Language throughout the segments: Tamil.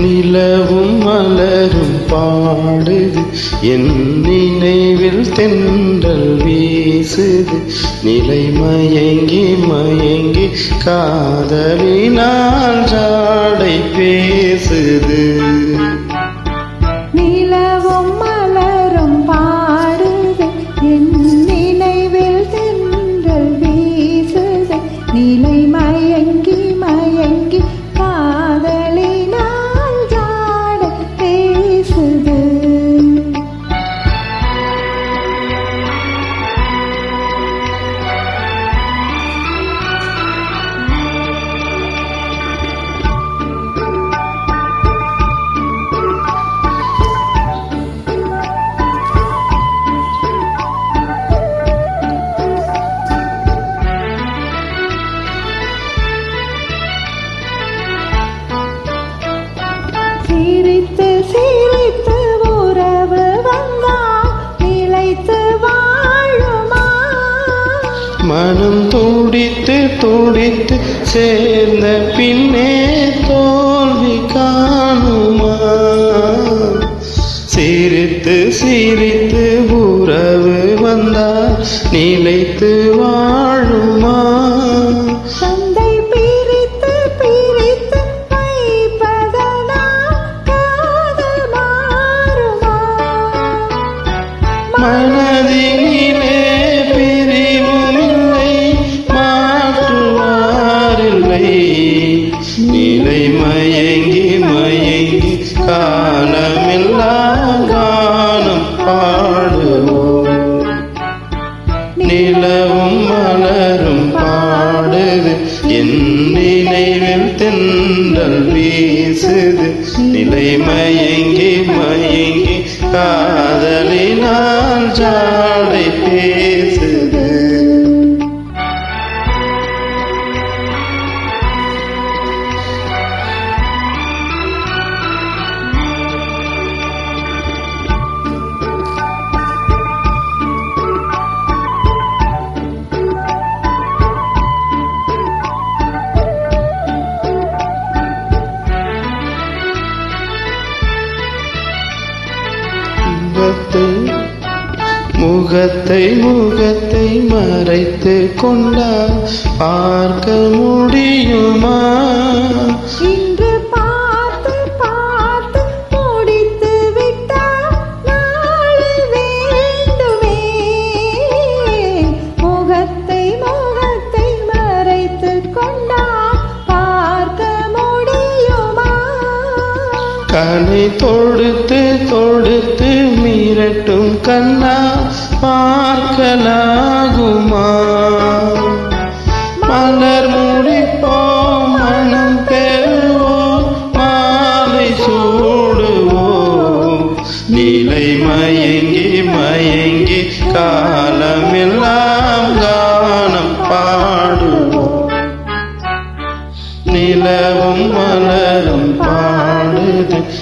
நிலவும் மலரும் பாடுது. என் நினைவில் தென்றல் வீசுது. நிலை மயங்கி மயங்கி காதலினால் ஜாடை பேசுது. துடித்து சேர்ந்த பின்னே தோல்வி காணுமா? சிரித்து சிரித்து உறவு வந்தால் நிலைத்து வாழுமா? மனதினிலே நிலை மயங்கி மயங்கி காலமில்லா கானம் பாடுவோம். நிலவும் மலரும் பாடுது. என் நினைவில் தென்றல் வீசுது. நிலை மயங்கி மயங்கி காதலினால் ஜாடை பேசு முகத்தை முகத்தை முகத்தை மறைத்து கொண்டால் பார்க்க முடியுமா? கனை தொடுத்து தொடுத்து மீறட்டும் கண்ணா பார்க்கலாகுமா? மலர் முடிப்போம் மனம் பெறுவோம் மாலை சூடுவோம். நிலை மயங்கி மயங்கி காலமில்லா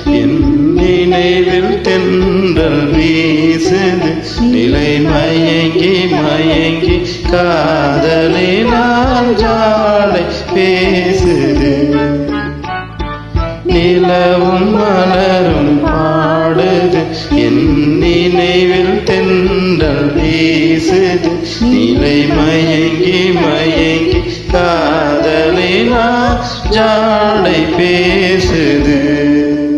என் நினைவில் தென்றல் வீசது. நிலை மயங்கி மயங்கி காதலினால் ஜாலை பேசுது. நிலவும் மலரும் பாடுது. என் நினைவில் தென்றல் வீசுது. நிலை மயங்கி மயங்கி காதலினா ஜாலை பேசுது.